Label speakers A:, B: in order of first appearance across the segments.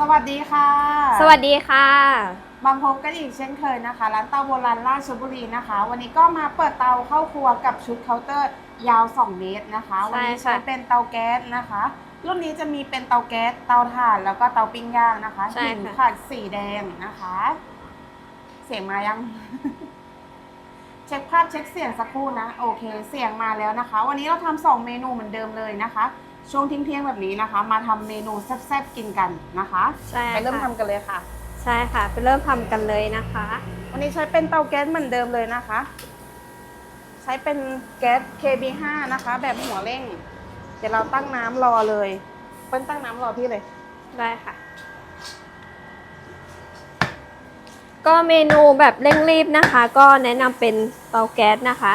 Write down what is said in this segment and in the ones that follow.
A: สวัสดีค่ะ
B: สวัสดีค่ะ
A: มาพบกันอีกเช่นเคยนะคะ ร้านเตาโบราณราชบุรีนะคะ วันนี้ก็มาเปิดเตาเข้าครัวกับชุดเคาน์เตอร์ยาว 2 เมตรนะคะ
B: ใช่
A: วันี้
B: ค่ะ
A: ใช้เป็นเตาแก๊สนะคะ รุ่นนี้จะมีเป็นเตาแก๊ส เตาถ่าน แล้วก็เตาปิ้งย่างนะคะ
B: ใช่
A: หิน
B: ค่ะ
A: ขัดสีแดงนะคะ เสียงมายัง เช็คภาพเช็คเสียงสักครู่นะ โอเค เสียงมาแล้วนะคะ วันนี้เราทำสองเมนูเหมือนเดิมเลยนะคะ ช่วงเที่ยงๆแบบนี้นะคะ มาทำเมนูแซ่บๆกินกันนะคะ
B: ใช่
A: ไปเริ่ม
B: ค่ะ
A: ทำกันเลยค่ะ
B: ใช่ค่ะ ไปเริ่มทำกันเลยนะคะ
A: วันนี้ใช้เป็นเตาแก๊สเหมือนเดิมเลยนะคะ ใช้เป็นแก๊ส KB5 นะคะ แบบหัวเร่ง เดี๋ยวเราตั้งน้ำรอเลยเปิ้ลตั้งน้ำรอพี่เลย
B: ได้ค่ะ ก็เมนูแบบเร่งรีบนะคะ ก็แนะนำเป็นเตาแก๊สนะคะ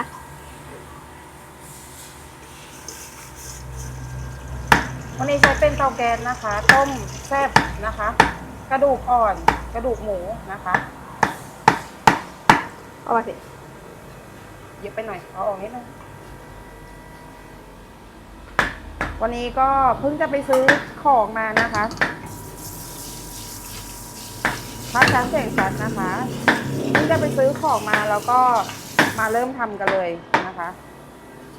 A: วันนี้ใช้เป็นเตาแก๊สนะคะ ต้มแซ่บนะคะ กระดูกอ่อน กระดูกหมูนะคะ
B: เอาไปสิ
A: เยอะไปหน่อยเอาออกนิดนึงวันนี้ก็เพิ่งจะไปซื้อของมานะคะภาพชัดเสียงชัดนะคะ เพิ่งจะไปซื้อของมาแล้วก็มาเริ่มทำกันเลยนะคะ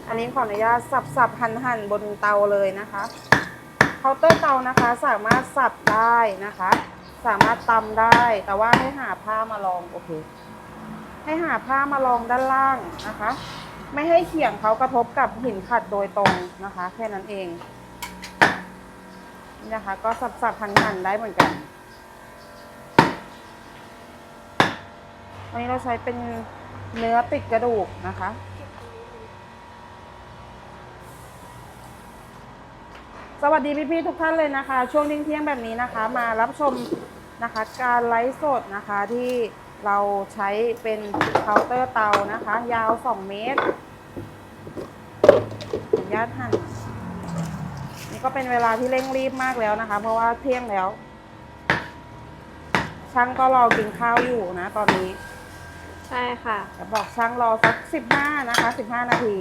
A: อันนี้ขออนุญาตสับสับหั่นหั่นบนเตาเลยนะคะ เคาน์เตอร์เตานะคะสามารถสับได้นะคะ สามารถตำได้ แต่ว่าให้หาผ้ามารองโอเคให้หาผ้ามารองด้านล่างนะคะ ไม่ให้เขียงเขากระทบกับหินขัดโดยตรงนะคะ แค่นั้นเองนี่นะคะ ก็สับสับหั่นหั่นได้เหมือนกันวันนี้เราใช้เป็นเนื้อติดกระดูกนะคะ สวัสดีพี่ๆทุกท่านเลยนะคะ ช่วงเที่ยงๆแบบนี้นะคะ มารับชมนะคะการไลฟ์สดนะคะที่เราใช้เป็นเคาน์เตอร์เตานะคะ ยาว 2 เมตรขออนุญาตหั่นนี่ก็เป็นเวลาที่เร่งรีบมากแล้วนะคะ เพราะว่าเที่ยงแล้ว ช่างก็รอกินข้าวอยู่นะ ตอนนี้
B: ใช่ค่ะ
A: จะบอกช่างรอสัก 15 นะคะ 15 นาที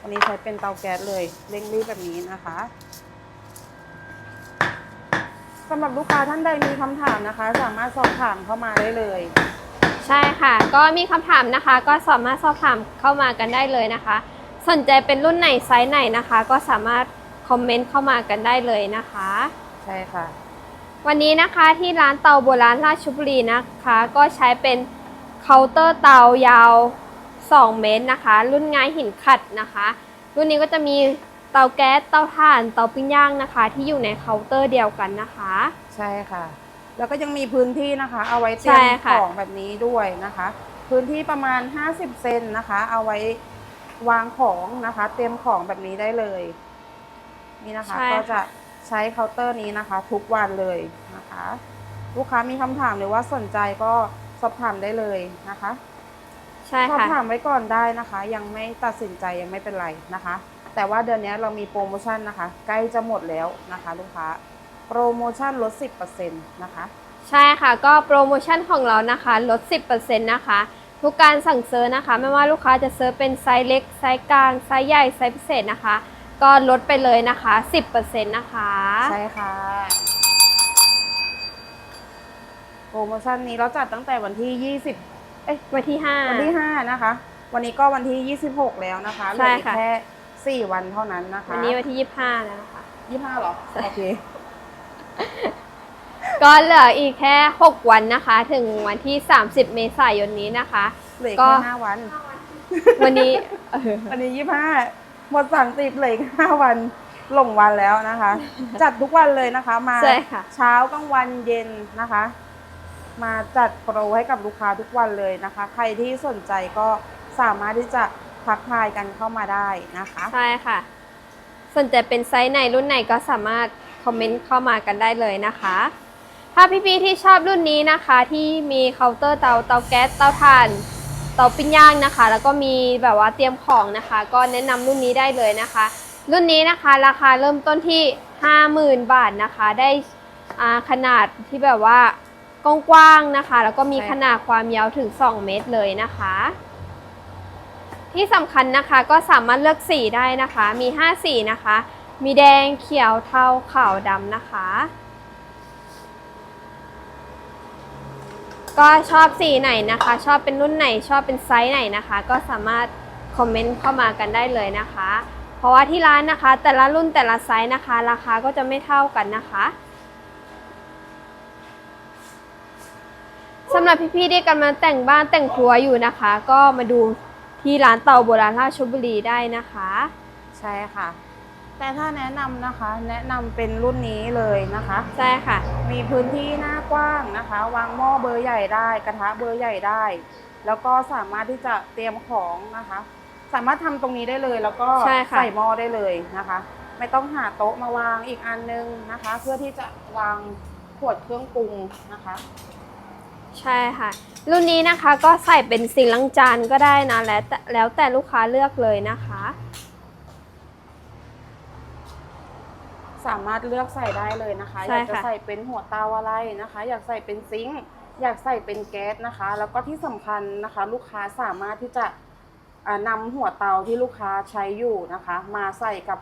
A: วันนี้ใช้เป็นเตาแก๊สเลยเร่งรีบแบบนี้นะคะสำหรับลูกค้าท่านใดมีคำถามนะคะ สามารถสอบถามเข้ามาได้เลย
B: ใช่ค่ะ ก็มีคำถามนะคะ ก็สามารถสอบถามเข้ามากันได้เลยนะคะ สนใจเป็นรุ่นไหนไซส์ไหนนะคะ ก็สามารถคอมเมนต์เข้ามากันได้เลยนะคะ
A: ใช่ค่ะ
B: วันนี้นะคะที่ร้านเตาโบราณราชบุรีนะคะ ก็ใช้เป็นเคาน์เตอร์เตายาว 2 เมตรนะคะ รุ่นงายหินขัดนะคะ รุ่นนี้ก็จะมี เตาแก๊สเตาถ่านเตาปิ้งย่างนะคะ ที่อยู่ในเคาน์เตอร์เดียวกันนะคะ
A: ใช่ค่ะ แล้วก็ยังมีพื้นที่นะคะ เอาไว้เตรีย
B: ใช่
A: ม
B: ค่ะ
A: ของแบบนี้ด้วยนะคะ พื้นที่ประมาณ 50 เซนนะคะ เอาไว้วางของนะคะ เตรียมของแบบนี้ได้เลย นี่นะคะ
B: ใช่
A: ก็จะ
B: ค่ะ
A: ใช้เคาน์เตอร์นี้นะคะ ทุกวันเลยนะคะ ลูกค้ามีคำถามหรือว่าสนใจก็สอบถามได้เลยนะคะ
B: ใช่
A: สอบ
B: ค่ะ
A: ถามไว้ก่อนได้นะคะ ยังไม่ตัดสินใจยังไม่เป็นไรนะคะ แต่ว่าเดือนนี้เรามีโปรโมชั่นนะคะ ใกล้จะหมดแล้วนะคะ ลูกค้า โปรโมชั่นลด 10%นะคะ
B: ใช่ค่ะ ก็โปรโมชั่นของเรานะคะลด 10%นะคะ ทุกการสั่งซื้อนะคะ ไม่ว่าลูกค้าจะซื้อเป็นไซส์เล็ก ไซส์กลาง ไซส์ใหญ่ ไซส์พิเศษนะคะ ก็ลดไปเลยนะคะ 10%นะคะ
A: ใช่ค่ะ โปรโมชั่นนี้เราจัดตั้งแต่วันที่ 20 เอ้ย
B: วันที่ 5
A: วันที่ 5 นะคะ วันนี้ก็วันที่ 26 แล้วนะคะเหลื
B: ใช่
A: ออีก
B: ค่ะ
A: แค่ 4 วันเท่านั้นนะคะ
B: วันนี้วันที่25แล้วนะคะ
A: 25เหรอ โอเค
B: ก็เหลืออีกแค่ 6 วันนะคะ ถึงวันที่ 30 เมษายนนี้นะคะ
A: เหลืออีก
B: ก็
A: แค่5วัน
B: วันนี้เออ
A: วันนี้25หมดสั่งติดเหลย5วันหลงวันแล้วนะคะ จัดทุกวันเลยนะคะมา
B: ใช่ค่ะ
A: เช้ากลางวันเย็นนะคะ มาจัดโปรให้กับลูกค้าทุกวันเลยนะคะ ใครที่สนใจก็สามารถที่จะ ทักทายกันเข้ามาได้นะคะ
B: ใช่ค่ะ สนใจเป็นไซส์ไหนรุ่นไหนก็สามารถคอมเมนต์เข้ามากันได้เลยนะคะ ถ้าพี่ๆที่ชอบรุ่นนี้นะคะ ที่มีเคาน์เตอร์เตาเตาแก๊สเตาถ่านเตาปิ้งย่างนะคะ แล้วก็มีแบบว่าเตรียมของนะคะ ก็แนะนำรุ่นนี้ได้เลยนะคะ รุ่นนี้นะคะราคาเริ่มต้นที่ 50,000 บาทนะคะ ได้อ่าขนาดที่แบบว่ากว้างๆนะคะ แล้วก็มี
A: ใช่ค่ะ
B: ขนาดความยาวถึง 2 เมตรเลยนะคะ ที่สำคัญนะคะก็สามารถเลือกสีได้นะคะ มี 5 สีนะคะ มีแดงเขียวเทาขาวดำนะคะ ก็ชอบสีไหนนะคะ ชอบเป็นรุ่นไหนชอบเป็นไซส์ไหนนะคะ ก็สามารถคอมเมนต์เข้ามากันได้เลยนะคะ เพราะว่าที่ร้านนะคะ แต่ละรุ่นแต่ละไซส์นะคะ ราคาก็จะไม่เท่ากันนะคะสำหรับพี่ๆที่กำลังแต่งบ้านแต่งครัวอยู่นะคะ ก็มาดู ที่ร้านเตาโบราณราชบุรีได้นะคะ
A: ใช่ค่ะ แต่ถ้าแนะนำนะคะ แนะนำเป็นรุ่นนี้เลยนะคะ
B: ใช่ค่ะ
A: มีพื้นที่หน้ากว้างนะคะ วางหม้อเบอร์ใหญ่ได้ กระทะเบอร์ใหญ่ได้ แล้วก็สามารถที่จะเตรียมของนะคะ สามารถทำตรงนี้ได้เลย แล้วก็
B: ใช่ค่ะ
A: ใส่หม้อได้เลยนะคะ ไม่ต้องหาโต๊ะมาวางอีกอันนึงนะคะ เพื่อที่จะวางขวดเครื่องปรุงนะคะ
B: ใช่ค่ะ รุ่นนี้นะคะก็ใส่เป็นสิ่งล้างจานก็ได้นะแล้วแต่แล้วแต่ลูกค้าเลือกเลยนะคะ
A: สามารถเลือกใส่ได้เลยนะคะ
B: ใช่
A: อยากจะ
B: ค่ะ
A: ใส่เป็นหัวเตาอะไรนะคะ อยากใส่เป็นซิงค์อยากใส่เป็นแก๊สนะคะ แล้วก็ที่สำคัญนะคะ ลูกค้าสามารถที่จะอ่านำหัวเตาที่ลูกค้าใช้อยู่นะคะ มาใส่กับ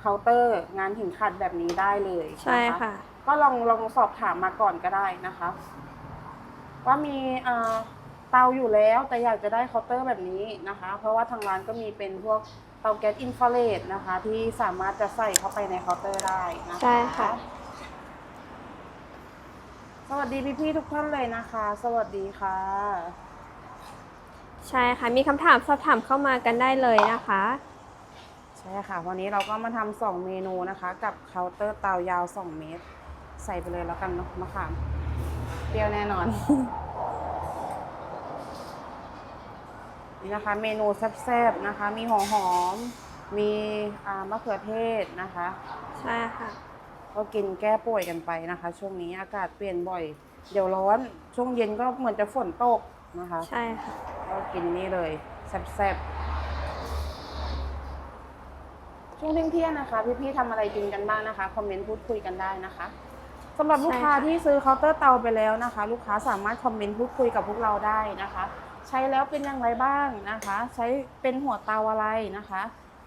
A: เคาน์เตอร์งานหินขัดแบบนี้ได้เลยน
B: ใช่ค่ะ
A: ก็ลองลองสอบถามมาก่อนก็ได้นะคะ ว่ามีเอ่อเตาอยู่แล้วแต่อยากจะได้เคาน์เตอร์แบบนี้นะคะ เพราะว่าทางร้านก็มีเป็นพวกเตาแก๊สอินฟราเรดนะคะ ที่สามารถจะใส่เข้าไปในเคาน์เตอร์ได้นะคะ
B: ใช่ค่ะ
A: สวัสดีพี่ๆทุกท่านเลยนะคะ สวัสดีค่ะ
B: ใช่ค่ะ มีคำถามสอบถามเข้ามากันได้เลยนะคะ
A: ใช่ค่ะ วันนี้เราก็มาทำสองเมนูนะคะ กับเคาน์เตอร์เตายาว 2 เมตร ใส่ไปเลยแล้วกันเนาะมะขามเปรี้ยวแน่นอน นี่นะคะ เมนูแซ่บๆนะคะ มีหัวหอม มีอ่ามะเขือเทศนะคะ
B: ใช่ค่ะ
A: ก็กินแก้ป่วยกันไปนะคะ ช่วงนี้อากาศเปลี่ยนบ่อย เดี๋ยวร้อน ช่วงเย็นก็เหมือนจะฝนตกนะคะ
B: ใช่ค่ะ
A: ก็กินนี่เลยแซ่บๆ ช่วงเที่ยงๆนะคะ พี่ๆทำอะไรกินกันบ้างนะคะ คอมเมนต์พูดคุยกันได้นะคะ สำหรับลูกค้า
B: ใช่ค่ะ
A: ที่ซื้อเคาน์เตอร์เตาไปแล้วนะคะ ลูกค้าสามารถคอมเมนต์พูดคุยกับพวกเราได้นะคะ ใช้แล้วเป็นอย่างไรบ้างนะคะ ใช้เป็นหัวเตาอะไรนะคะ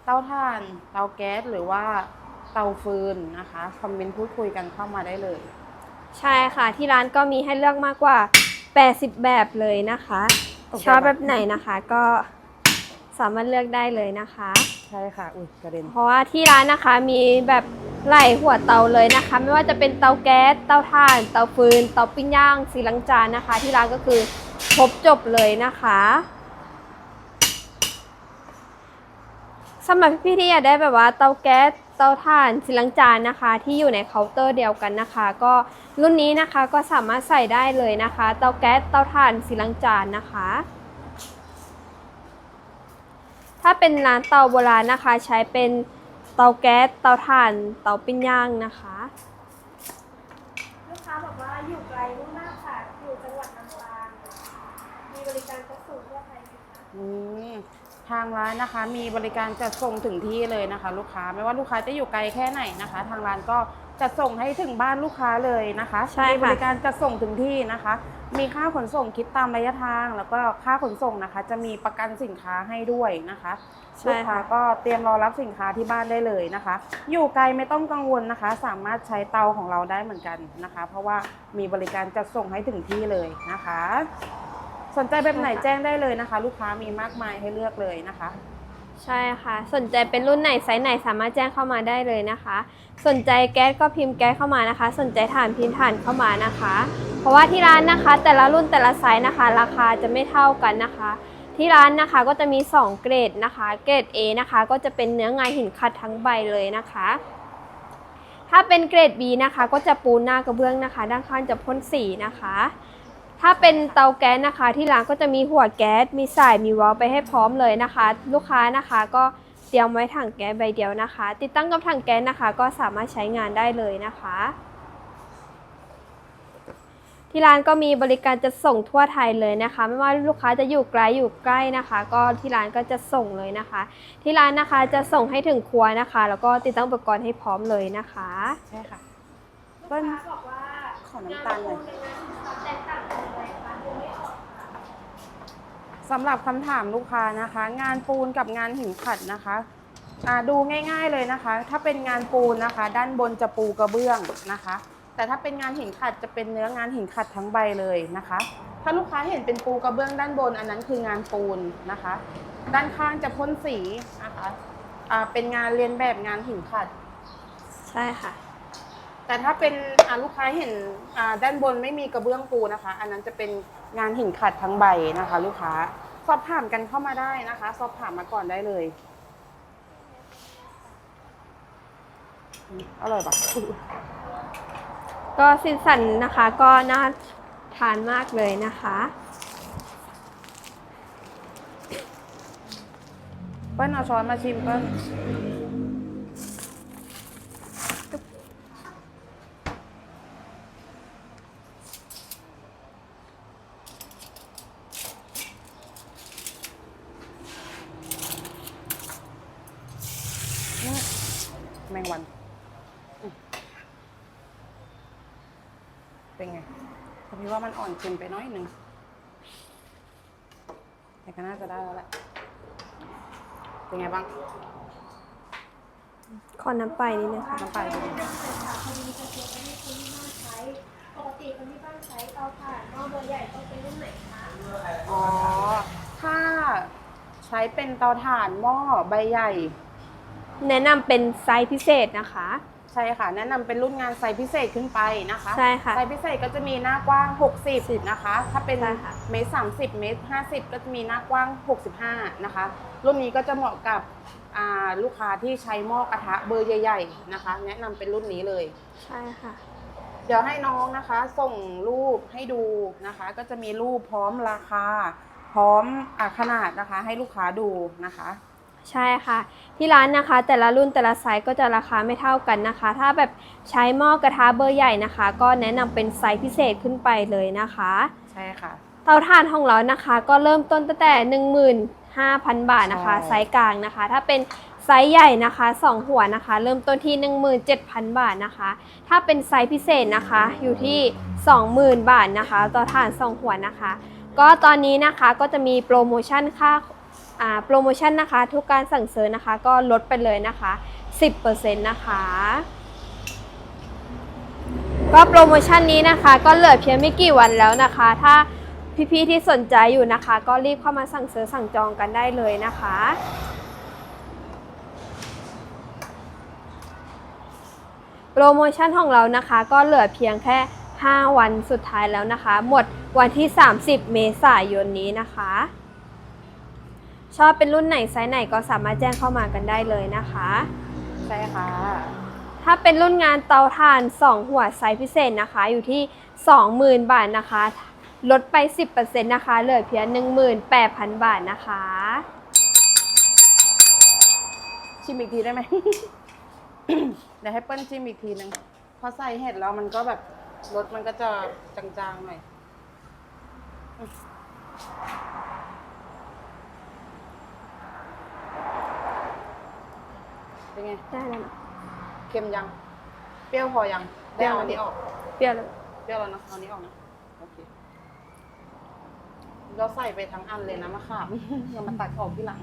A: เตาถ่าน เตาแก๊สหรือว่าเตาฟืนนะคะคอมเมนต์พูดคุยกันเข้ามาได้เลย
B: ใช่ค่ะที่ร้านก็มีให้เลือกมากกว่า 80 แบบเลยนะคะ
A: ตกใจ
B: ชอบแบบไหนนะคะก็สามารถเลือกได้เลยนะคะ
A: ใช่ค่ะ อุ้ยกระเด็น
B: เพราะว่าที่ร้านนะคะมีแบบ หลายหัวเตาเลยนะคะ ไม่ว่าจะเป็นเตาแก๊สเตาถ่าน เตาฟืน เตาปิ้งย่างสีลังจานนะคะ ที่ร้านก็คือครบจบเลยนะคะสำหรับพี่ๆที่อยากได้แบบว่าเตาแก๊สเตาถ่านสีลังจานนะคะ ที่อยู่ในเคาน์เตอร์เดียวกันนะคะ ก็รุ่นนี้นะคะก็สามารถใส่ได้เลยนะคะ เตาแก๊สเตาถ่านสีลังจานนะคะ ถ้าเป็นร้านเตาโบราณนะคะใช้เป็น เตาแก๊ส เตาถ่าน เตาปิ้งย่างนะคะ ลูกค้าบอกว่าอยู่ไกลมากค่ะ อยู่จังหวัดลำปางมีบริการจัดส่งทั่วไทยไหมคะ
A: อืม ทางร้านนะคะมีบริการจัดส่งถึงที่เลยนะคะ ลูกค้าไม่ว่าลูกค้าจะอยู่ไกลแค่ไหนนะคะ ทางร้านก็จัดส่งให้ถึงบ้านลูกค้าเลยนะคะ
B: ใช่
A: มี
B: ค่ะ
A: บริการจัดส่งถึงที่นะคะ มีค่าขนส่งคิดตามระยะทาง แล้วก็ค่าขนส่งนะคะ จะมีประกันสินค้าให้ด้วยนะคะ
B: ใช่
A: ลูกค้า
B: ค่ะ
A: ก็เตรียมรอรับสินค้าที่บ้านได้เลยนะคะ อยู่ไกลไม่ต้องกังวลนะคะ สามารถใช้เตาของเราได้เหมือนกันนะคะ เพราะว่ามีบริการจัดส่งให้ถึงที่เลยนะคะ สนใจแบบไหนแจ้งได้เลยนะคะ ลูกค้ามีมากมายให้เลือกเลยนะคะ
B: ใช่ค่ะ สนใจเป็นรุ่นไหนไซส์ไหนสามารถแจ้งเข้ามาได้เลยนะคะ สนใจแก๊สก็พิมพ์แก๊สเข้ามานะคะ สนใจถ่านพิมพ์ถ่านเข้ามานะคะ เพราะว่าที่ร้านนะคะ แต่ละรุ่นแต่ละไซส์นะคะ ราคาจะไม่เท่ากันนะคะ ที่ร้านนะคะก็จะมี 2 เกรดนะคะ เกรด A นะคะ ก็จะเป็นเนื้องาหินขัดทั้งใบเลยนะคะ ถ้าเป็นเกรด B นะคะ ก็จะปูนหน้ากระเบื้องนะคะ ด้านข้างจะพ่นสีนะคะ ถ้าเป็นเตาแก๊สนะคะที่ร้านก็จะมีหัวแก๊ส มีสาย มีวาล์วไปให้พร้อมเลยนะคะ ลูกค้านะคะก็เตรียมไว้ถังแก๊สใบเดียวนะคะ ติดตั้งกับถังแก๊สนะคะ ก็สามารถใช้งานได้เลยนะคะ ที่ร้านก็มีบริการจะส่งทั่วไทยเลยนะคะ ไม่ว่าลูกค้าจะอยู่ไกลอยู่ใกล้นะคะ ก็ที่ร้านก็จะส่งเลยนะคะ ที่ร้านนะคะจะส่งให้ถึงครัวนะคะ แล้วก็ติดตั้งอุปกรณ์ให้พร้อมเลยนะคะ
A: ใช่ค่ะ
B: ลูก
A: เปิ้ล
B: ค้าบอกว่า
A: ข อน้ำตาลหน่อย
B: แตกต่างกันยังไงคะดูไม่ออก
A: สำหรับคำถามลูกค้านะคะ งานปูนกับงานหินขัดนะคะอ่าดูง่ายๆเลยนะคะ ถ้าเป็นงานปูนนะคะ ด้านบนจะปูกระเบื้องนะคะ แต่ถ้าเป็นงานหินขัดจะเป็นเนื้องานหินขัดทั้งใบเลยนะคะ ถ้าลูกค้าเห็นเป็นปูกระเบื้องด้านบนอันนั้นคืองานปูนนะคะ ด้านข้างจะพ่นสีนะคะอ่าเป็นงานเรียนแบบงานหินขัด
B: ใช่ค่ะ
A: แต่ถ้าเป็นอ่าลูกค้าเห็นอ่าด้านบนไม่มีกระเบื้องปูนะคะ อันนั้นจะเป็นงานหินขัดทั้งใบนะคะ ลูกค้าสอบถามกันเข้ามาได้นะคะ สอบถามมาก่อนได้เลยอืมอร่อยปะ
B: ก็ซินสันนะคะก็น่าทานมากเลยนะคะ
A: เปิ้ลเอาช้อนมาชิมเปิ้ลนี่แมงวันอืมเป็นไงแต่พี่ ว่ามันอ่อนเค็มไปหน้อยหนึ่งแต่ก็น่าจะได้แล้วแหละเป็นไงบ้าง
B: ขอน้ำไปนิดนึงค่ะ
A: น้ำปลาเป็นไง
B: ปกติคนที่บ้านใช้เตาถ่านหม้อเบอร์ใหญ่ต้องเป็นรุ่นไหนคะ
A: อ๋อ ถ้าใช้เป็นเตาถ่านหม้อใบใหญ่
B: แนะนำเป็นไซส์พิเศษนะคะ
A: ใช่ค่ะ แนะนำเป็นรุ่นงานไซส์พิเศษขึ้นไปนะคะ
B: ใช่ค่ะ
A: ไซส์พิเศษก็จะมีหน้ากว้าง 60 นะคะ ถ้าเป็น
B: ใช่ค่ะ
A: เมตร30 เมตร 50 ก็จะมีหน้ากว้าง 65 นะคะ รุ่นนี้ก็จะเหมาะกับอ่าลูกค้าที่ใช้หม้อกระทะเบอร์ใหญ่ๆนะคะ แนะนำเป็นรุ่นนี้เลย
B: ใช่ค่ะ
A: เดี๋ยวให้น้องนะคะส่งรูปให้ดูนะคะ ก็จะมีรูปพร้อมราคา พร้อมอาขนาดนะคะ ให้ลูกค้าดูนะคะ
B: ใช่ค่ะ ที่ร้านนะคะ แต่ละรุ่นแต่ละไซส์ก็จะราคาไม่เท่ากันนะคะ ถ้าแบบใช้หม้อกระทะเบอร์ใหญ่นะคะ ก็แนะนำเป็นไซส์พิเศษขึ้นไปเลยนะคะ
A: ใช่ค่ะ
B: เตาถ่านของเรานะคะ ก็เริ่มต้นตั้งแต่ 15,000 บาทนะคะ
A: ใช่
B: ไซส์กลางนะคะ ถ้าเป็นไซส์ใหญ่นะคะ 2 หัวนะคะ เริ่มต้นที่ 17,000 บาทนะคะ ถ้าเป็นไซส์พิเศษนะคะ อยู่ที่ 20,000 บาทนะคะเตาถ่าน 2 หัวนะคะ ก็ตอนนี้นะคะก็จะมีโปรโมชั่นค่าอ่า โปรโมชั่นนะคะ ทุกการสั่งซื้อนะคะ ก็ลดไปเลยนะคะ 10%นะคะ ก็โปรโมชั่นนี้นะคะ ก็เหลือเพียงไม่กี่วันแล้วนะคะ ถ้าพี่ๆที่สนใจอยู่นะคะ ก็รีบเข้ามาสั่งซื้อสั่งจองกันได้เลยนะคะโปรโมชั่นของเรานะคะ ก็เหลือเพียงแค่ 5 วันสุดท้ายแล้วนะคะ หมดวันที่ 30 เมษายนนี้นะคะ ชอบเป็นรุ่นไหนไซส์ไหนก็สามารถแจ้งเข้ามากันได้เลยนะคะ
A: ใช่ค่ะ
B: ถ้าเป็นรุ่นงานเตาถ่าน 2 หัวไซส์พิเศษนะคะ อยู่ที่ 20,000 บาทนะคะ ลดไป 10%นะคะ เหลือเพียง18,000 บาทนะคะ
A: ชิมอีกทีได้ไหม เดี๋ยวให้เปิ้ลชิมอีกทีนึงพอใส่เห็ดแล้วมันก็แบบรสมันก็จะจางๆหน่อยอืม เป็นไง
B: ได้แล้วนะ
A: เค็มยัง เปรี้ยวพอยัง
B: เปรี้
A: ได้
B: ยว
A: เอาอันนี้ออก
B: เปรี้ยวเลย
A: เปรี้ยวแล้วนะเอาอันนี้ออกนะ โอเค เราใส่ไปทั้งอันเลยนะมะขาม เรามาตัดออกที่หลัง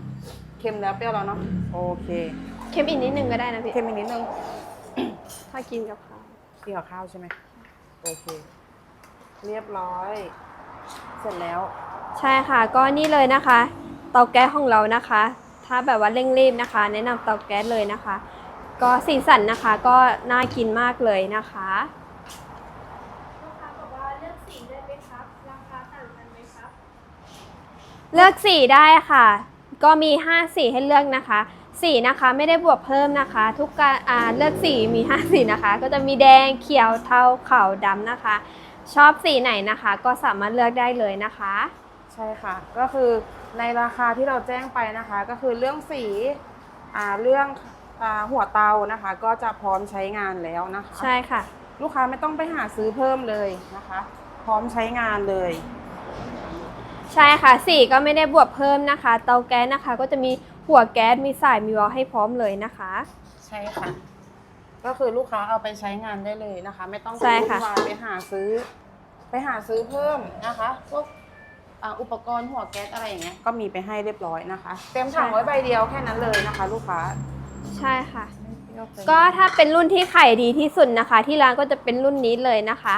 A: เค็มแล้วเปรี้ยวแล้วเนาะ โอเค
B: เค็มอีกนิดนึงก็ได้นะพี่
A: เค็มอีกนิดนึง
B: ถ้ากินกับข้าว
A: เกี่ยวข้าวใช่ไหมโอเค เรียบร้อย เสร็จแล้ว
B: ใช่ค่ะ ก็นี่เลยนะคะ เตาแก๊สของเรานะคะ ถ้าแบบว่าเร่งรีบนะคะ แนะนำเตาแก๊สเลยนะคะ ก็สีสันนะคะก็น่ากินมากเลยนะคะลูกค้าบอกว่าเลือกสีได้ไหมครับราคาต่างกันไหมครับ เลือกสีได้ค่ะ ก็มี 5 สีให้เลือกนะคะ สีนะคะไม่ได้บวกเพิ่มนะคะ ทุกการอ่าเลือกสีมี 5 สีนะคะ ก็จะมีแดงเขียวเทาขาวดำนะคะ ชอบสีไหนนะคะ ก็สามารถเลือกได้เลยนะคะ
A: ใช่ค่ะ ก็คือในราคาที่เราแจ้งไปนะคะ ก็คือเรื่องสีอ่าเรื่องอ่าหัวเตานะคะ ก็จะพร้อมใช้งานแล้วนะคะ
B: ใช่ค่ะ
A: ลูกค้าไม่ต้องไปหาซื้อเพิ่มเลยนะคะ พร้อมใช้งานเลย
B: ใช่ค่ะสีก็ไม่ได้บวกเพิ่มนะคะ เตาแก๊สนะคะ ก็จะมีหัวแก๊สมีสายมีวอลให้พร้อมเลยนะคะ
A: ใช่ค่ะ ก็คือลูกค้าเอาไปใช้งานได้เลยนะคะ ไม่ต้องไป
B: ใช่
A: วุ่
B: ค่ะ
A: นวายไปหาซื้อ ไปหาซื้อเพิ่มนะคะพวก อ่าอุปกรณ์หัวแก๊สอะไรอย่างเงี้ยก็มีไปให้เรียบร้อยนะคะ เต็มถังไว้ใบเดียวแค่นั้นเลยนะคะ ลูกค้า
B: ใช่ค่ะ
A: ไม่เปรี้ยกไป
B: ก็ถ้าเป็นรุ่นที่ขายดีที่สุดนะคะ ที่ร้านก็จะเป็นรุ่นนี้เลยนะคะ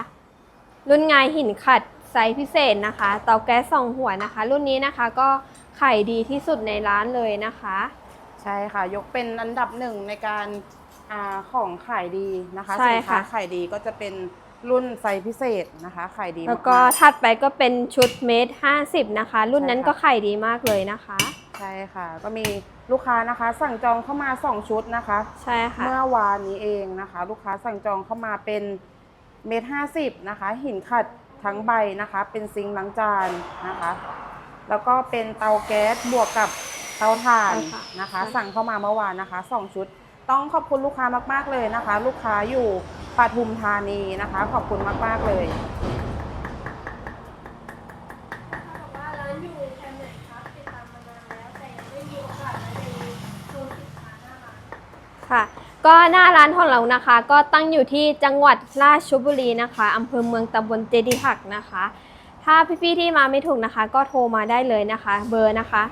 B: รุ่นงายหินขัดไซส์พิเศษนะคะ เตาแก๊สสองหัวนะคะ รุ่นนี้นะคะก็ขายดีที่สุดในร้านเลยนะคะ
A: ใช่ค่ะ ยกเป็นอันดับหนึ่งในการอ่าของขายดีนะคะ
B: ใช่
A: สินค้า
B: ค่ะ
A: ขายดีก็จะเป็น รุ่นไซส์พิเศษนะคะขายดี
B: แล้วก็
A: มาก
B: ถัดไปก็เป็นชุดเมตรห้าสิบนะคะ รุ่นนั้น
A: ใช่ค่ะ
B: ก็ขายดีมากเลยนะคะ
A: ๆใช่ค่ะ ก็มีลูกค้านะคะ สั่งจองเข้ามาสองชุดนะคะ
B: ใช่ค่ะ
A: เมื่อวานนี้เองนะคะ ลูกค้าสั่งจองเข้ามาเป็นเมตรห้าสิบนะคะ หินขัดทั้งใบนะคะ เป็นซิงค์ล้างจานนะคะ แล้วก็เป็นเตาแก๊สบวกกับเตาถ่าน
B: เตาถ่าน
A: นะคะ
B: ใช่
A: สั่งเข้ามาเมื่อวานนะคะสองชุด ต้องขอบคุณลูกค้ามาก ๆเลยนะคะ ลูกค้าอยู่ปทุมธานีนะคะ ขอบคุณมาก ๆ เลย
B: ค่ะก็หน้าร้านของเรานะคะ ก็ตั้งอยู่ที่จังหวัดราชบุรีนะคะอำเภอเมืองตำบลเจดีหักนะคะ ถ้าพี่ๆที่มาไม่ถูกนะคะ ก็โทรมาได้เลยนะคะ เบอร์นะคะ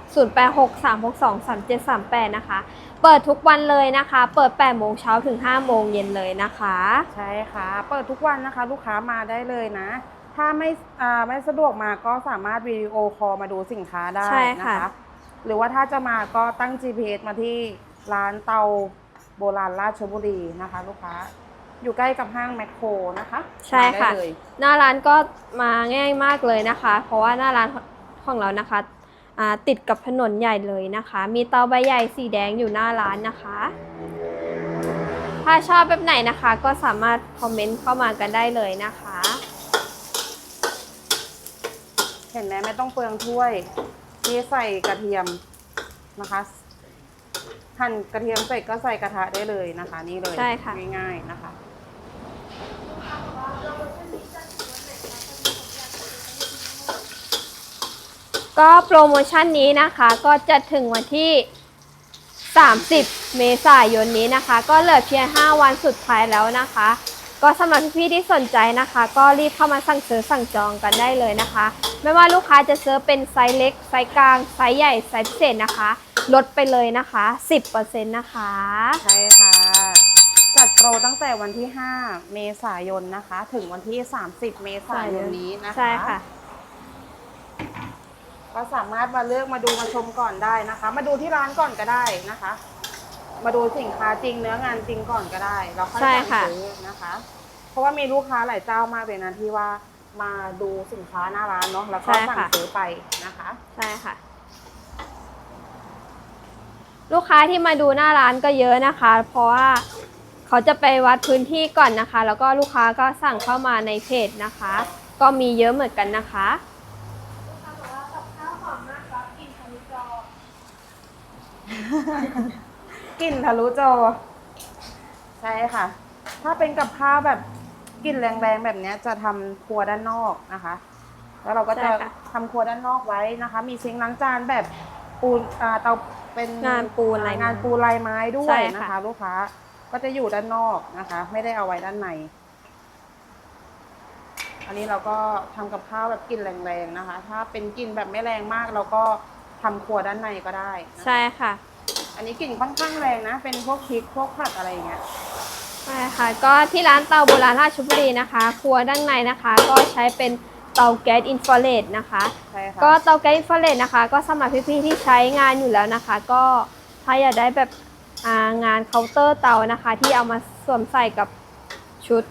B: 0863623738 นะคะ เปิดทุกวันเลยนะคะ เปิด8โมงเช้าถึง5โมงเย็นเลยนะคะ
A: ใช่ค่ะ เปิดทุกวันนะคะ ลูกค้ามาได้เลยนะ ถ้าไม่อ่าไม่สะดวกมาก็สามารถวิดีโอคอลมาดูสินค้าได้
B: ใช่
A: นะ
B: ค่ะ
A: คะ หรือว่าถ้าจะมาก็ตั้ง GPS มาที่ร้านเตาโบราณราชบุรีนะคะ ลูกค้า อยู่ใกล้กับห้างแมคโครนะคะ
B: ใช่ค่ะ
A: มาได้เลย
B: หน้าร้านก็มาง่ายมากเลยนะคะ เพราะว่าหน้าร้านของเรานะคะอ่า ติดกับถนนใหญ่เลยนะคะ มีเตาใบใหญ่สีแดงอยู่หน้าร้านนะคะ ถ้าชอบแบบไหนนะคะก็สามารถคอมเมนต์เข้ามากันได้เลยนะคะ
A: เห็นไหมไม่ต้องเปลืองถ้วยนี่ใส่กระเทียมนะคะหั่นกระเทียมเสร็จก็ใส่กระทะได้เลยนะคะ นี่เลย
B: ใช่ค่ะ
A: ง่ายๆนะคะ
B: ก็โปรโมชั่นนี้นะคะก็จะถึงวันที่ 30 เมษายนนี้นะคะ ก็เหลือเพียง 5 วันสุดท้ายแล้วนะคะ ก็สำหรับพี่ๆที่สนใจนะคะ ก็รีบเข้ามาสั่งซื้อสั่งจองกันได้เลยนะคะ ไม่ว่าลูกค้าจะซื้อเป็นไซส์เล็ก ไซส์กลาง ไซส์ใหญ่ ไซส์พิเศษนะคะ ลดไปเลยนะคะ 10%นะคะ
A: ใช่ค่ะ จัดโปรตั้งแต่วันที่ 5 เมษายนนะคะ ถึงวันที่ 30 เมษายนนี้นะคะ
B: ใช่ค่ะ
A: ก็สามารถมาเลือกมาดูมาชมก่อนได้นะคะ มาดูที่ร้านก่อนก็ได้นะคะ มาดูสินค้าจริงเนื้องานจริงก่อนก็ได้แล้วค่อย
B: ใช่
A: สั่ง
B: ค่ะ
A: ซื้อนะคะ เพราะว่ามีลูกค้าหลายเจ้ามากเลยนะที่ว่ามาดูสินค้าหน้าร้านเนาะแล้วก็สั่งซื้อไปนะคะ
B: ใช่ค่ะ ลูกค้าที่มาดูหน้าร้านก็เยอะนะคะ เพราะว่าเขาจะไปวัดพื้นที่ก่อนนะคะ แล้วก็ลูกค้าก็สั่งเข้ามาในเพจนะคะ ก็มีเยอะเหมือนกันนะคะ
A: กลิ่นทะลุจอ ใช่ค่ะ ถ้าเป็นกับข้าวแบบกลิ่นแรงๆแบบเนี้ยจะทำครัวด้านนอกนะคะ แล้วเราก็จะ
B: ใช่ค่ะ
A: ทำครัวด้านนอกไว้นะคะ มีซิงค์ล้างจานแบบปูนอ่าเตาเป็น
B: งานปูนลายไม้
A: งานปูนลายไม้ด้ว
B: ใช่
A: ย
B: ค่ะ
A: นะคะ ลูกค้าก็จะอยู่ด้านนอกนะคะ ไม่ได้เอาไว้ด้านใน อันนี้เราก็ทำกับข้าวแบบกลิ่นแรงๆนะคะ ถ้าเป็นกลิ่นแบบไม่แรงมากเราก็ ทำครัวด้านในก็ได้นะคะ
B: ใช่ค่ะ
A: อันนี้กลิ่นค่อนข้างแรงนะ เป็นพวกพริกพวกผัดอะไรอย่างเงี้ย
B: ใช่ค่ะ ก็ที่ร้านเตาโบราณราชบุรีนะคะ ครัวด้านในนะคะ ก็ใช้เป็นเตาแก๊สอินฟราเรดนะคะ
A: ใช่ค่ะ
B: ก็เตาแก๊สอินฟราเรดนะคะ ก็สำหรับพี่ๆที่ใช้งานอยู่แล้วนะคะ ก็ถ้าอยากได้แบบอ่างานเคาน์เตอร์เตานะคะ ที่เอามาสวมใส่กับชุด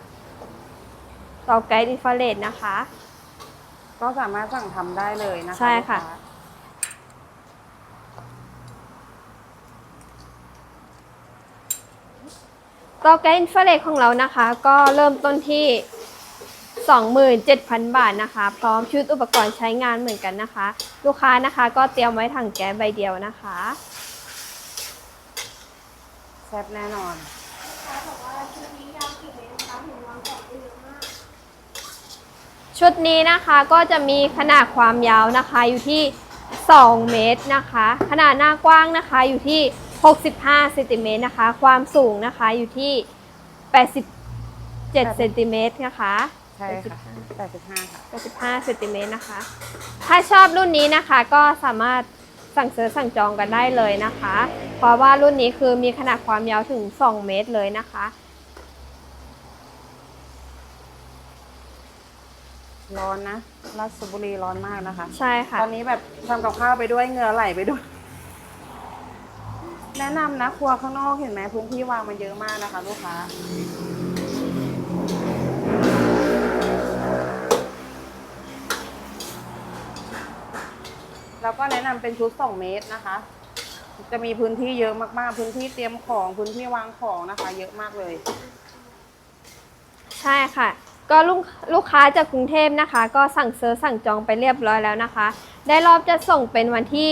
B: เตาแก๊สอินฟราเรดนะคะ
A: ก็สามารถสั่งทำได้เลยนะคะ
B: ใช่ค่ะ
A: ลูก
B: ตาแก๊สอินฟราเรดของเรานะคะ ก็เริ่มต้นที่ 27,000 บาทนะคะ พร้อมชุดอุปกรณ์ใช้งานเหมือนกันนะคะ ลูกค้านะคะก็เตรียมไว้ถังแก๊สใบเดียวนะคะ
A: แซ่บแน่นอน
B: ชุดนี้นะคะก็จะมีขนาดความยาวนะคะอยู่ที่ 2 เมตรนะคะ ขนาดหน้ากว้างนะคะอยู่ที่ 65เซนติเมตรนะคะ ความสูงนะคะอยู่ที่ 87เซนติเมตรนะคะ
A: ใช่ค่ะ85ค่ะ
B: 85เซนติเมตรนะคะ ถ้าชอบรุ่นนี้นะคะก็สามารถสั่งซื้อสั่งจองกันได้เลยนะคะ เพราะว่ารุ่นนี้คือมีขนาดความยาวถึง 2 เมตรเลยนะคะ
A: ร้อนนะราชบุรีร้อนมากนะคะ
B: ใช่ค่ะ
A: ตอนนี้แบบทำกับข้าวไปด้วยเหงื่อไหลไปด้วย แนะนำนะครัวข้างนอกเห็นไหมพื้นที่วางมันเยอะมากนะคะ ลูกค้า แล้วก็แนะนำเป็นชุด 2 เมตรนะคะ จะมีพื้นที่เยอะมากๆ พื้นที่เตรียมของพื้นที่วางของนะคะ เยอะมากเลย
B: ใช่ค่ะ ก็ลูกลูกค้าจากกรุงเทพนะคะ ก็สั่งเซอร์สั่งจองไปเรียบร้อยแล้วนะคะ ได้รอบจะส่งเป็นวันที่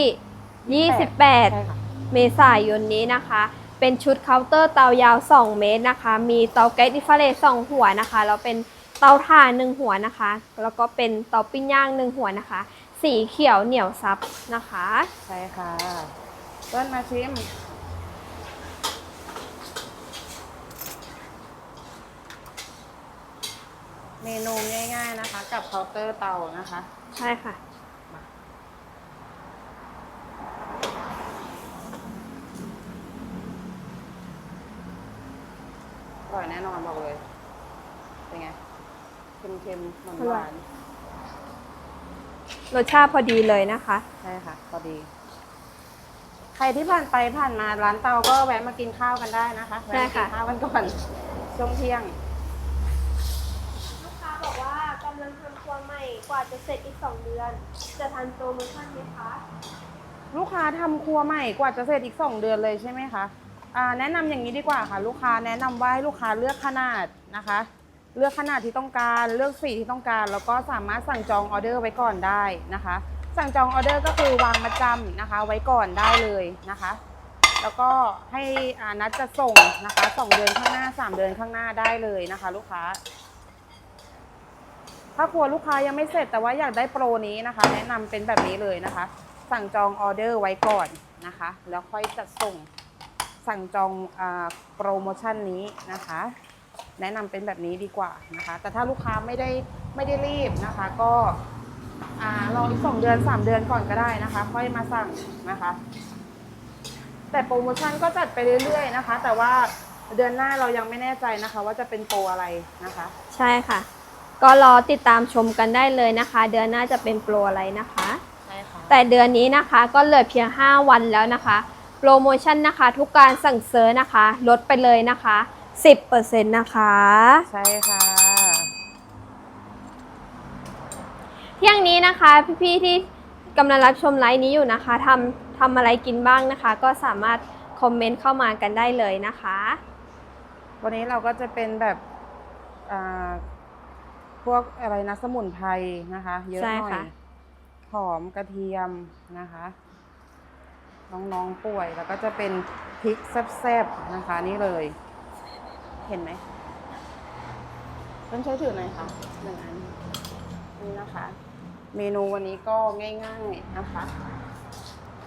A: ใช่ค่ะ
B: 28 เมษายนนี้นะคะ เป็นชุดเคาน์เตอร์เตายาว 2 เมตรนะคะ มีเตาแก๊สอินฟราเรด2หัวนะคะแล้วเป็นเตาถ่านหนึ่งหัวนะคะ แล้วก็เป็นเตาปิ้งย่างหนึ่งหัวนะคะ สีเขียวเหนียวซับนะคะ
A: ใช่ค่ะเปิ้ลมาชิม เมนูง่ายๆนะคะ กับเคาน์เตอร์เตานะคะ
B: ใช่ค่ะ
A: ร่อยแน่นอนบอกเลย เป็นไง เค็มๆหวาน
B: อ
A: ห
B: ร่อ
A: วาย น
B: รสชาติพอดีเลยนะคะ
A: ใช่ค่ะพอดี ใครที่ผ่านไปผ่านมาร้านเตาก็แวะมากินข้าวกันได้นะคะแวะมากินข้าวกันก่อนช่วงเที่ยง
B: ลูกค้าบอกว่ากำลังทำครัวใหม่กว่าจะเสร็จอีก 2 เดือน จะทันโปรโมชั่นไหมคะ
A: ลูกค้าทำครัวใหม่กว่าจะเสร็จอีก2เดือนเลยใช่ไหมคะอ่า แนะนำอย่างนี้ดีกว่าค่ะ ลูกค้าแนะนำว่าให้ลูกค้าเลือกขนาดนะคะ เลือกขนาดที่ต้องการเลือกสีที่ต้องการ แล้วก็สามารถสั่งจองออเดอร์ไว้ก่อนได้นะคะ สั่งจองออเดอร์ก็คือวางมาจำนะคะ ไว้ก่อนได้เลยนะคะ แล้วก็ให้นัดจะส่งนะคะสองเดือนข้างหน้าสามเดือนข้างหน้าได้เลยนะคะ ลูกค้า ถ้าครัวลูกค้ายังไม่เสร็จแต่ว่าอยากได้โปรนี้นะคะ แนะนำเป็นแบบนี้เลยนะคะ สั่งจองออเดอร์ไว้ก่อนนะคะ แล้วค่อยจัดส่ง สั่งจองอาโปรโมชั่นนี้นะคะ แนะนำเป็นแบบนี้ดีกว่านะคะ แต่ถ้าลูกค้าไม่ได้ไม่ได้รีบนะคะ ก็อ่ารออีกสองเดือนสามเดือนก่อนก็ได้นะคะ ค่อยมาสั่งนะคะ แต่โปรโมชั่นก็จัดไปเรื่อยๆนะคะ แต่ว่าเดือนหน้าเรายังไม่แน่ใจนะคะ ว่าจะเป็นโปรอะไรนะคะ
B: ใช่ค่ะ ก็รอติดตามชมกันได้เลยนะคะ เดือนหน้าจะเป็นโปรอะไรนะคะ
A: ใช่ค่ะ
B: แต่เดือนนี้นะคะก็เหลือเพียง 5 วันแล้วนะคะ โปรโมชั่นนะคะทุกการสั่งเซิร์ชนะคะ ลดไปเลยนะคะ 10%นะคะ
A: ใช่ค่ะ
B: เที่ยงนี้นะคะพี่ๆที่กำลังรับชมไลฟ์นี้อยู่นะคะทำทำอะไรกินบ้างนะคะ ก็สามารถคอมเมนต์เข้ามากันได้เลยนะคะ
A: วันนี้เราก็จะเป็นแบบอ่าพวกอะไรนะสมุนไพรนะคะ เยอะ
B: ใช่
A: หน่อย
B: ค่ะ
A: หอมกระเทียมนะคะ น้องๆป่วย แล้วก็จะเป็นพริกแซ่บๆนะคะนี่เลย เห็นไหมต้นใช้ถือหน่อยค่ะหนึ่งอันนี่นะคะ เมนูวันนี้ก็ง่ายๆนะคะ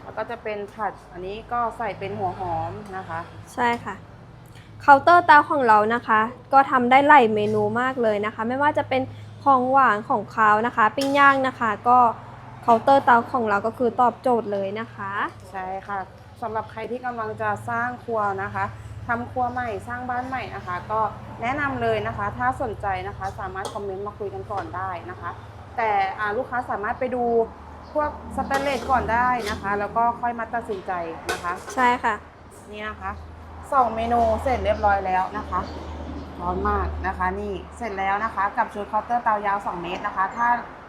A: แล้วก็จะเป็นผัดอันนี้ก็ใส่เป็นหัวหอมนะคะ
B: ใช่ค่ะเคาน์เตอร์เตาของเรานะคะ ก็ทำได้หลายเมนูมากเลยนะคะ ไม่ว่าจะเป็นของหวานของคาวนะคะ ปิ้งย่างนะคะ ก็ เคาน์เตอร์เตาของเราก็คือตอบโจทย์เลยนะคะ
A: ใช่ค่ะสำหรับใครที่กำลังจะสร้างครัวนะคะทำครัวใหม่สร้างบ้านใหม่นะคะ ก็แนะนำเลยนะคะ ถ้าสนใจนะคะสามารถคอมเมนต์มาคุยกันก่อนได้นะคะ แต่อ่าลูกค้าสามารถไปดูพวกสแตนเลสก่อนได้นะคะ แล้วก็ค่อยมาตัดสินใจนะคะ
B: ใช่ค่ะ
A: นี่นะคะสองเมนูเสร็จเรียบร้อยแล้วนะคะร้อนมากนะคะ นี่เสร็จแล้วนะคะ กับชุดเคาน์เตอร์เตายาว 2 เมตรนะคะ ถ้า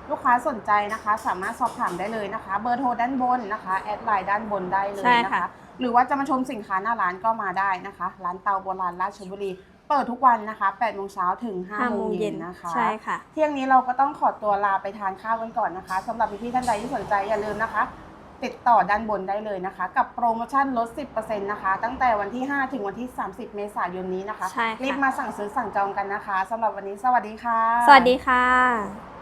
A: ลูกค้าสนใจนะคะ สามารถสอบถามได้เลยนะคะ เบอร์โทรด้านบนนะคะแอดไลน์ด้านบนได้เลย
B: ใช่
A: นะ
B: ค่ะ
A: คะ หรือว่าจะมาชมสินค้าหน้าร้านก็มาได้นะคะ ร้านเตาโบราณราชบุรี เปิดทุกวันนะคะ8โมงเช้าถึง5โมงเย็นนะคะ
B: ใช่ค่ะ
A: เที่ยงนี้เราก็ต้องขอตัวลาไปทานข้าวกันก่อนนะคะสำหรับพี่ๆท่านใดที่สนใจอย่าลืมนะคะ ติดต่อด้านบนได้เลยนะคะ กับโปรโมชั่นลด 10%นะคะตั้งแต่วันที่ 5 ถึงวันที่ 30 เมษายนนี้นะคะ
B: ใช่ค่ะ
A: รีบมาสั่งซื้อสั่งจองกันนะคะสำหรับวันนี้สวัสดีค่ะ
B: สวัสดีค่ะ